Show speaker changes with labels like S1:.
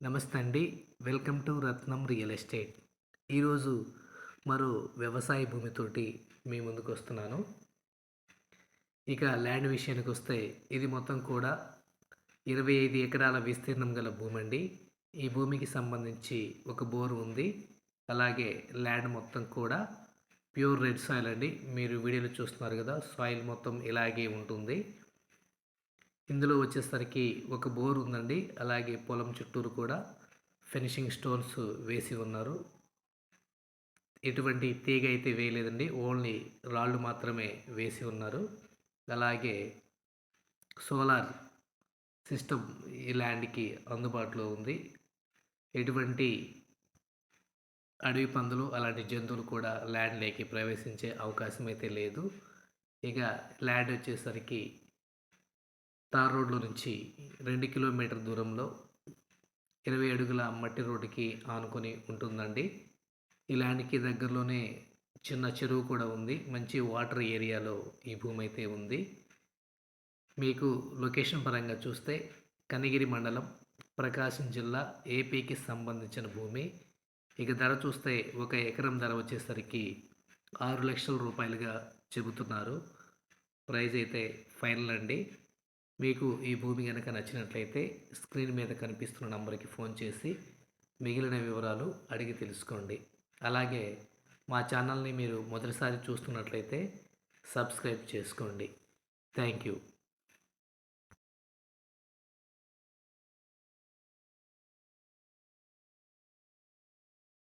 S1: నమస్తే అండి welcome to Ratnam real estate. ఈరోజు మరో వ్యవసాయ భూమితోటి మీ ముందుకు వస్తున్నాను ఇక ల్యాండ్ విషయానికి వస్తే ఇది మొత్తం కూడా ఇరవై ఐదు ఎకరాల విస్తీర్ణం గల భూమి అండి ఈ భూమికి సంబంధించి ఒక బోర్ ఉంది. అలాగే ల్యాండ్ మొత్తం కూడా ప్యూర్ రెడ్ సాయిల్ అండి. మీరు వీడియోలో చూస్తున్నారు కదా సాయిల్ మొత్తం ఇలాగే ఉంటుంది. ఇందులో వచ్చేసరికి ఒక బోర్ ఉందండి. అలాగే పొలం చుట్టూరు కూడా ఫినిషింగ్ స్టోన్స్ వేసి ఉన్నారు. ఎటువంటి తీగ అయితే వేయలేదండి. ఓన్లీ రాళ్ళు మాత్రమే వేసి ఉన్నారు. అలాగే సోలార్ సిస్టమ్ ఈ ల్యాండ్కి అందుబాటులో ఉంది. ఎటువంటి అడవి పందులు అలాంటి జంతువులు కూడా ల్యాండ్లోకి ప్రవేశించే అవకాశం అయితే లేదు. ఇక ల్యాండ్ వచ్చేసరికి తార్ రోడ్లో నుంచి రెండు కిలోమీటర్ దూరంలో ఇరవై అడుగుల మట్టి రోడ్డుకి ఆనుకొని ఉంటుందండి. ఈ ల్యాండ్కి దగ్గరలోనే చిన్న చెరువు కూడా ఉంది. మంచి వాటర్ ఏరియాలో ఈ భూమి అయితే ఉంది. మీకు లొకేషన్ పరంగా చూస్తే కనిగిరి మండలం ప్రకాశం జిల్లా ఏపీకి సంబంధించిన భూమి. ఇక ధర చూస్తే ఒక ఎకరం ధర వచ్చేసరికి ఆరు లక్షల రూపాయలుగా చెబుతున్నారు. ప్రైజ్ అయితే ఫైనల్ అండి. మీకు ఈ భూమి కనుక నచ్చినట్లయితే స్క్రీన్ మీద కనిపిస్తున్న నంబర్కి ఫోన్ చేసి మిగిలిన వివరాలు అడిగి తెలుసుకోండి. అలాగే మా ఛానల్ని మీరు మొదటిసారి చూస్తున్నట్లయితే సబ్స్క్రైబ్ చేసుకోండి. Thank you